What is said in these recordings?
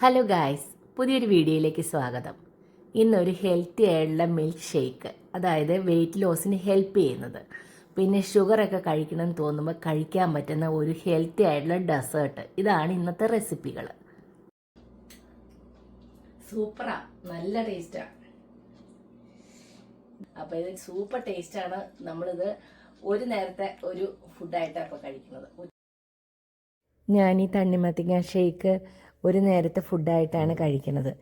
Hello guys പുതിയൊരു വീഡിയോയിലേക്ക് സ്വാഗതം. ഇന്നൊരു ഹെൽത്തി ആയിട്ടുള്ള മിൽക്ക് ഷേക്ക് അതായത് വെയിറ്റ് ലോസിന് ഹെൽപ്പ് ചെയ്യുന്നത്. പിന്നെ ഷുഗറൊക്കെ കഴിക്കണം എന്ന് തോന്നുമ്പോൾ കഴിക്കാൻ പറ്റുന്ന ഒരു ഹെൽത്തി ആയിട്ടുള്ള ഡെസേർട്ട് ഇതാണ് ഇന്നത്തെ റെസിപ്പികൾ സൂപ്പറാ നല്ല ടേസ്റ്റാണ് അപ്പോൾ ഇത് സൂപ്പർ ടേസ്റ്റാണ് നമ്മളിത് ഒരു നേരത്തെ ഒരു ഫുഡായിട്ടാണ് ഇപ്പോൾ കഴിക്കുന്നത്. ഞാൻ ഈ തണ്ണിമത്തിങ്ങ ഷേക്ക് ഒരു നേരത്തെ ഫുഡായിട്ടാണ് കഴിക്കുന്നത്.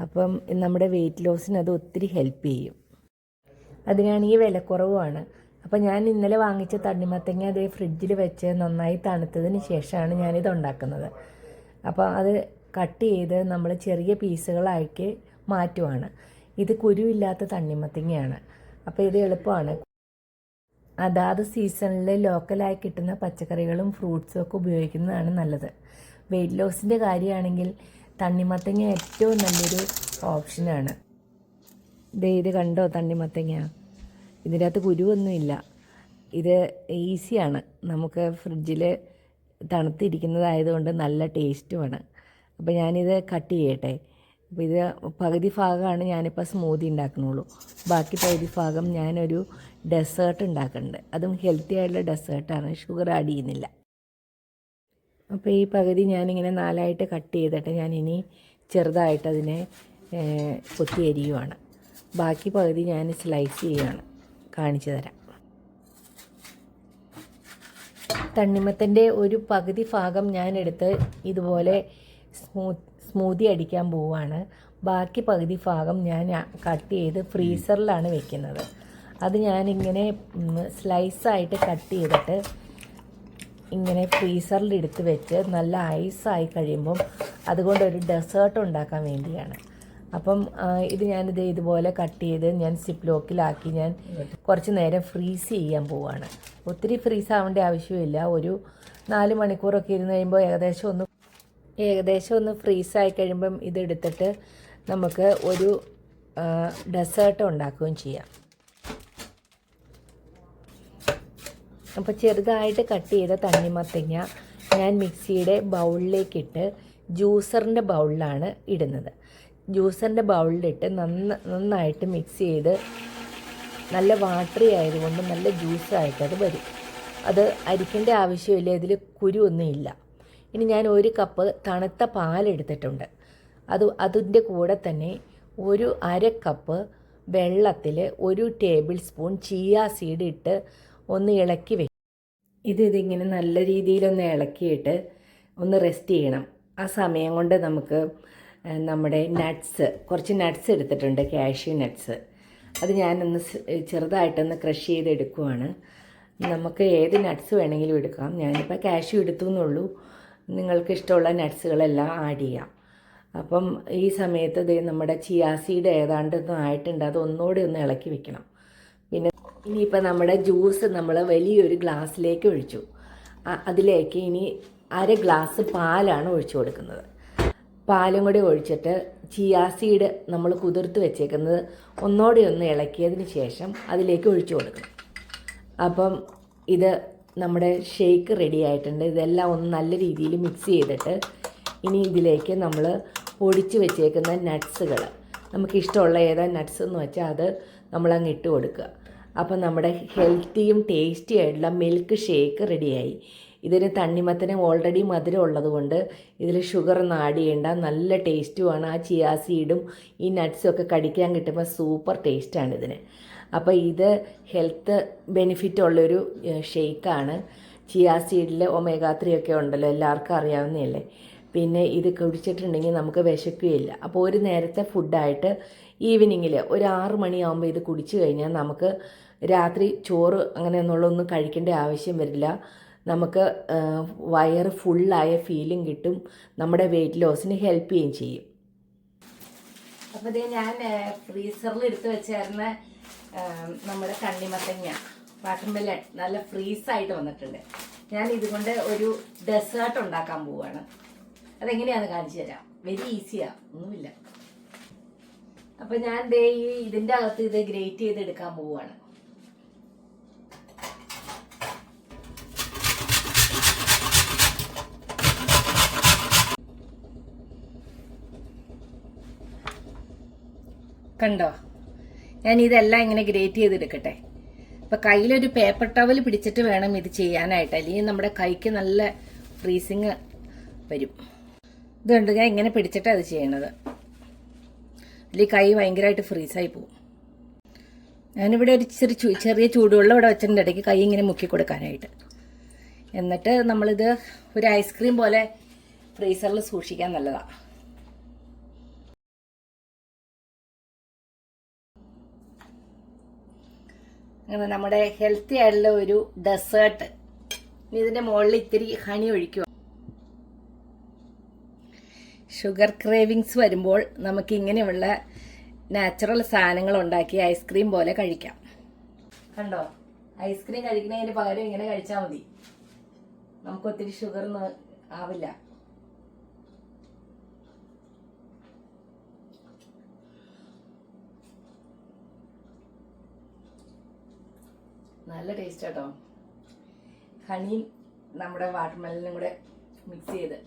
അപ്പം നമ്മുടെ വെയിറ്റ് ലോസിന് അത് ഒത്തിരി ഹെൽപ്പ് ചെയ്യും. അതിനാണ് ഈ വിലക്കുറവുമാണ് അപ്പം ഞാൻ ഇന്നലെ വാങ്ങിച്ച തണ്ണിമത്തങ്ങ അതേ ഫ്രിഡ്ജിൽ വെച്ച് നന്നായി തണുത്തതിന് ശേഷമാണ് ഞാനിത് ഉണ്ടാക്കുന്നത്. അപ്പോൾ അത് കട്ട് ചെയ്ത് നമ്മൾ ചെറിയ പീസുകളാക്കി മാറ്റുവാണ്. ഇത് കുരുവില്ലാത്ത തണ്ണിമത്തങ്ങയാണ്. അപ്പോൾ ഇത് എളുപ്പമാണ്. അതാത് സീസണിൽ ലോക്കലായി കിട്ടുന്ന പച്ചക്കറികളും ഫ്രൂട്ട്സും ഒക്കെ ഉപയോഗിക്കുന്നതാണ് നല്ലത്. വെയിറ്റ് ലോസിന്റെ കാര്യമാണെങ്കിൽ തണ്ണിമത്തങ്ങ ഏറ്റവും നല്ലൊരു ഓപ്ഷനാണ്. ദേ ഇത് കണ്ടോ തണ്ണിമത്തങ്ങ? ഇതിന്റെ അകത്ത് കുരുവൊന്നുമില്ല. ഇത് ഈസിയാണ്. നമുക്ക് ഫ്രിഡ്ജിൽ തണുത്തിരിക്കുന്നതായതുകൊണ്ട് നല്ല ടേസ്റ്റുമാണ്. അപ്പോൾ ഞാനിത് കട്ട് ചെയ്യട്ടെ. അപ്പോൾ ഇത് പകുതി ഭാഗമാണ് ഞാനിപ്പോൾ സ്മൂതി ഉണ്ടാക്കുന്നുള്ളൂ. ബാക്കി പകുതി ഭാഗം ഞാനൊരു ഡെസേർട്ട് ഉണ്ടാക്കുന്നുണ്ട്. അതും ഹെൽത്തി ആയിട്ടുള്ള ഡെസേർട്ടാണ് ഷുഗർ ആഡ് ചെയ്യുന്നില്ല. അപ്പോൾ ഈ പകുതി ഞാനിങ്ങനെ നാലായിട്ട് കട്ട് ചെയ്തിട്ട് ഇനി ചെറുതായിട്ട് അതിനെ കൊത്തി അരിയുവാണ്. ബാക്കി പകുതി ഞാൻ സ്ലൈസ് ചെയ്യുകയാണ് കാണിച്ചു തരാം. തണ്ണിമത്തന്റെ ഒരു പകുതി ഭാഗം ഞാൻ ഞാനെടുത്ത് ഇതുപോലെ സ്മൂ സ്മൂതി അടിക്കാൻ പോവുകയാണ് ബാക്കി പകുതി ഭാഗം ഞാൻ കട്ട് ചെയ്ത് ഫ്രീസറിലാണ് വെക്കുന്നത്. അത് ഞാനിങ്ങനെ സ്ലൈസായിട്ട് കട്ട് ചെയ്തിട്ട് ഇങ്ങനെ ഫ്രീസറിൽ എടുത്ത് വെച്ച് നല്ല ഐസായി കഴിയുമ്പം അതുകൊണ്ട് ഒരു ഡെസേർട്ട് ഉണ്ടാക്കാൻ വേണ്ടിയാണ്. അപ്പം ഇത് ഞാനിത് ഇതുപോലെ കട്ട് ചെയ്ത് ഞാൻ സിപ്പ് ലോക്കിലാക്കി ഞാൻ കുറച്ച് നേരം ഫ്രീസ് ചെയ്യാൻ പോവുകയാണ് ഒത്തിരി ഫ്രീസ് ആവേണ്ട ആവശ്യമില്ല. ഒരു നാല് മണിക്കൂറൊക്കെ ഇരുന്ന് കഴിയുമ്പോൾ ഏകദേശം ഒന്ന് ഏകദേശം ഒന്ന് ഫ്രീസായി കഴിയുമ്പം ഇതെടുത്തിട്ട് നമുക്ക് ഒരു ഡെസേർട്ട് ഉണ്ടാക്കുകയും ചെയ്യാം. അപ്പോൾ ചെറുതായിട്ട് കട്ട് ചെയ്ത തണ്ണിമത്തങ്ങ ഞാൻ മിക്സിയുടെ ബൗളിലേക്കിട്ട് ജ്യൂസറിന്റെ ബൗളിലാണ് ഇടുന്നത്. ജ്യൂസറിന്റെ ബൗളിലിട്ട് നന്ന നന്നായിട്ട് മിക്സ് ചെയ്ത് നല്ല വാട്ടറി ആയതുകൊണ്ട് നല്ല ജ്യൂസായിട്ട് അത് വരും. അത് അരിക്കേണ്ട ആവശ്യമില്ല ഇതിൽ കുരുവൊന്നുമില്ല ഇനി ഞാൻ ഒരു കപ്പ് തണുത്ത പാലെടുത്തിട്ടുണ്ട് അത് അതിന്റെ കൂടെ തന്നെ ഒരു അര കപ്പ് വെള്ളത്തിൽ ഒരു ടേബിൾ സ്പൂൺ ചിയ സീഡ് ഇട്ട് ഒന്ന് ഇളക്കി വെക്കും ഇത് ഇതിങ്ങനെ നല്ല രീതിയിലൊന്ന് ഇളക്കിയിട്ട് ഒന്ന് റെസ്റ്റ് ചെയ്യണം. ആ സമയം കൊണ്ട് നമുക്ക് നമ്മുടെ നട്ട്സ് കുറച്ച് നട്ട്സ് എടുത്തിട്ടുണ്ട് കാഷ്യൂ നട്ട്സ് അത് ഞാനൊന്ന് ചെറുതായിട്ടൊന്ന് ക്രഷ് ചെയ്ത് എടുക്കുവാണ് നമുക്ക് ഏത് നട്ട്സ് വേണമെങ്കിലും എടുക്കാം. ഞാനിപ്പോൾ കാഷ്യൂ എടുത്തു എന്നുള്ളൂ നിങ്ങൾക്ക് ഇഷ്ടമുള്ള നട്ട്സുകളെല്ലാം ആഡ് ചെയ്യാം. അപ്പം ഈ സമയത്ത് നമ്മുടെ ചിയാസീഡ് ഏതാണ്ടൊന്നും ആയിട്ടുണ്ട്. അത് ഒന്നുകൂടി ഒന്ന് ഇളക്കി വെക്കണം. ഇനിയിപ്പോൾ നമ്മുടെ ജ്യൂസ് നമ്മൾ വലിയൊരു ഗ്ലാസ്സിലേക്ക് ഒഴിച്ചു. അതിലേക്ക് ഇനി അര ഗ്ലാസ് പാലാണ് ഒഴിച്ചു കൊടുക്കുന്നത്. പാലും കൂടി ഒഴിച്ചിട്ട് ചിയാ സീഡ് നമ്മൾ കുതിർത്ത് വെച്ചേക്കുന്നത് ഒന്നോടെ ഒന്ന് ഇളക്കിയതിന് ശേഷം അതിലേക്ക് ഒഴിച്ചു കൊടുക്കണം അപ്പം ഇത് നമ്മുടെ ഷേക്ക് റെഡി ആയിട്ടുണ്ട്. ഇതെല്ലാം ഒന്ന് നല്ല രീതിയിൽ മിക്സ് ചെയ്തിട്ട് ഇനി ഇതിലേക്ക് നമ്മൾ പൊടിച്ച് വെച്ചേക്കുന്ന നട്ട്സുകൾ നമുക്കിഷ്ടമുള്ള ഏതാ നട്ട്സ് എന്ന് വെച്ചാൽ അത് നമ്മളങ്ങ് ഇട്ട് കൊടുക്കുക. അപ്പം നമ്മുടെ ഹെൽത്തിയും ടേസ്റ്റി ആയിട്ടുള്ള മിൽക്ക് ഷേക്ക് റെഡിയായി ഇതിന് തണ്ണിമത്തന് ഓൾറെഡി മധുരം ഉള്ളതുകൊണ്ട് ഇതിൽ ഷുഗർ ഒന്നും ആഡ് ചെയ്യേണ്ട നല്ല ടേസ്റ്റുമാണ് ആ ചിയാ സീഡും ഈ നട്ട്സും ഒക്കെ കടിക്കാൻ കിട്ടുമ്പോൾ സൂപ്പർ ടേസ്റ്റാണ് ഇതിന്. അപ്പോൾ ഇത് ഹെൽത്ത് ബെനിഫിറ്റ് ഉള്ളൊരു ഷേക്കാണ് ചിയാ സീഡിൽ ഒമേഗ ത്രീ ഒക്കെ ഉണ്ടല്ലോ എല്ലാവർക്കും അറിയാവുന്നതല്ലേ? പിന്നെ ഇത് കുടിച്ചിട്ടുണ്ടെങ്കിൽ നമുക്ക് വിശക്കുകയില്ല. അപ്പോൾ ഒരു നേരത്തെ ഫുഡായിട്ട് ഈവനിങ്ങിൽ ഒരു ആറ് മണിയാകുമ്പോൾ ഇത് കുടിച്ചു കഴിഞ്ഞാൽ നമുക്ക് രാത്രി ചോറ് അങ്ങനെ അങ്ങനെയൊന്നുള്ളൊന്നും കഴിക്കേണ്ട ആവശ്യം വരില്ല. നമുക്ക് വയർ ഫുള്ളായ ഫീലിംഗ് കിട്ടും. നമ്മുടെ വെയിറ്റ് ലോസിന് ഹെൽപ്പ് ചെയ്യുകയും ചെയ്യും. അപ്പോൾ ഇത് ഞാൻ ഫ്രീസറിൽ എടുത്ത് വെച്ചായിരുന്ന നമ്മുടെ കണ്ണിമത്തങ്ങ വാട്ടർമെലൺ നല്ല ഫ്രീസായിട്ട് വന്നിട്ടുണ്ട്. ഞാൻ ഇതുകൊണ്ട് ഒരു ഡെസേർട്ട് ഉണ്ടാക്കാൻ പോവുകയാണ് അതെങ്ങനെയാണെന്ന് കാണിച്ചു തരാം. വെരി ഈസിയാണ് ഒന്നുമില്ല. അപ്പൊ ഞാൻ ദേ ഈ ഇതിന്റെ അകത്ത് ഇത് ഗ്രേറ്റ് ചെയ്ത് എടുക്കാൻ പോവുകയാണ് കണ്ടോ? ഞാൻ ഇതെല്ലാം ഇങ്ങനെ ഗ്രേറ്റ് ചെയ്തെടുക്കട്ടെ അപ്പം കയ്യിലൊരു പേപ്പർ ടവൽ പിടിച്ചിട്ട് വേണം ഇത് ചെയ്യാനായിട്ട്. അല്ലെങ്കിൽ നമ്മുടെ കൈക്ക് നല്ല ഫ്രീസിങ് വരും. ഇതുകൊണ്ട് ഞാൻ ഇങ്ങനെ പിടിച്ചിട്ട് അത് ചെയ്യണത്. അല്ലെങ്കിൽ കൈ ഭയങ്കരമായിട്ട് ഫ്രീസായി പോകും ഞാനിവിടെ ഒരു ചെറിയ ചെറിയ ചൂടുവെള്ളം ഇവിടെ വെച്ചിട്ടുണ്ട്. ഇടയ്ക്ക് കൈ ഇങ്ങനെ മുക്കി കൊടുക്കാനായിട്ട്. എന്നിട്ട് നമ്മളിത് ഒരു ഐസ്ക്രീം പോലെ ഫ്രീസറിൽ സൂക്ഷിക്കാൻ നല്ലതാണ് അങ്ങനെ നമ്മുടെ ഹെൽത്തി ആയിട്ടുള്ള ഒരു ഡെസേർട്ട്. ഇതിന്റെ മുകളിൽ ഇത്തിരി ഹണി ഒഴിക്കുക ഷുഗർ ക്രേവിങ്സ് വരുമ്പോൾ നമുക്ക് ഇങ്ങനെയുള്ള നാച്ചുറൽ സാധനങ്ങൾ ഉണ്ടാക്കി ഐസ്ക്രീം പോലെ കഴിക്കാം. കണ്ടോ? ഐസ്ക്രീം കഴിക്കുന്നതിന് പകരം ഇങ്ങനെ കഴിച്ചാൽ മതി. നമുക്ക് ഒത്തിരി ഷുഗർ ആവില്ല. നല്ല ടേസ്റ്റ് കേട്ടോ ഹണിയും നമ്മുടെ വാട്ടർമെലനും കൂടെ മിക്സ് ചെയ്ത്.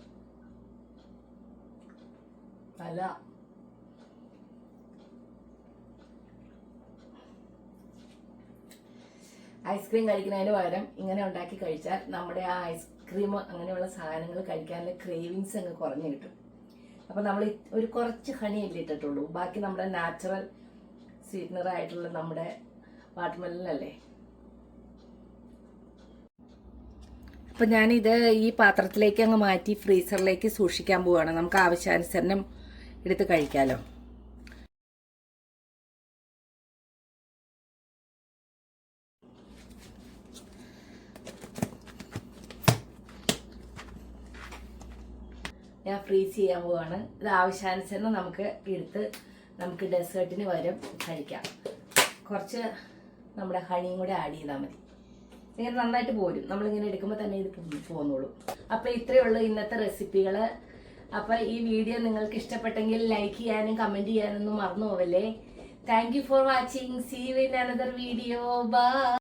നല്ല ഐസ്ക്രീം കഴിക്കുന്നതിന് പകരം ഇങ്ങനെ ഉണ്ടാക്കി കഴിച്ചാൽ നമ്മുടെ ആ ഐസ്ക്രീം അങ്ങനെയുള്ള സാധനങ്ങൾ കഴിക്കാനുള്ള ക്രേവിങ്സ് അങ്ങ് കുറഞ്ഞു കിട്ടും. അപ്പം നമ്മൾ ഒരു കുറച്ച് ഹണി അല്ലേ ഇട്ടിട്ടുള്ളൂ. ബാക്കി നമ്മുടെ നാച്ചുറൽ സ്വീറ്റ്നർ ആയിട്ടുള്ള നമ്മുടെ വാട്ടർമെലനല്ലേ അപ്പം ഞാനിത് ഈ പാത്രത്തിലേക്ക് അങ്ങ് മാറ്റി ഫ്രീസറിലേക്ക് സൂക്ഷിക്കാൻ പോവുകയാണ് നമുക്ക് ആവശ്യാനുസരണം എടുത്ത് കഴിക്കാമല്ലോ ഞാൻ ഫ്രീസ് ചെയ്യാൻ പോവാണ്. ഇത് ആവശ്യാനുസരണം നമുക്ക് എടുത്ത് നമുക്ക് ഡെസേർട്ടിന് വരും കഴിക്കാം. കുറച്ച് നമ്മുടെ ഹണിയും കൂടെ ആഡ് ചെയ്താൽ മതി. ഇങ്ങനെ നന്നായിട്ട് പോരും. നമ്മളിങ്ങനെ എടുക്കുമ്പോൾ തന്നെ ഇത് പോന്നോളൂ. അപ്പോൾ ഇത്രയേ ഉള്ളൂ ഇന്നത്തെ റെസിപ്പികൾ അപ്പോൾ ഈ വീഡിയോ നിങ്ങൾക്ക് ഇഷ്ടപ്പെട്ടെങ്കിൽ ലൈക്ക് ചെയ്യാനും കമന്റ് ചെയ്യാനൊന്നും മറന്നു പോവല്ലേ. Thank you for watching see you in another video bye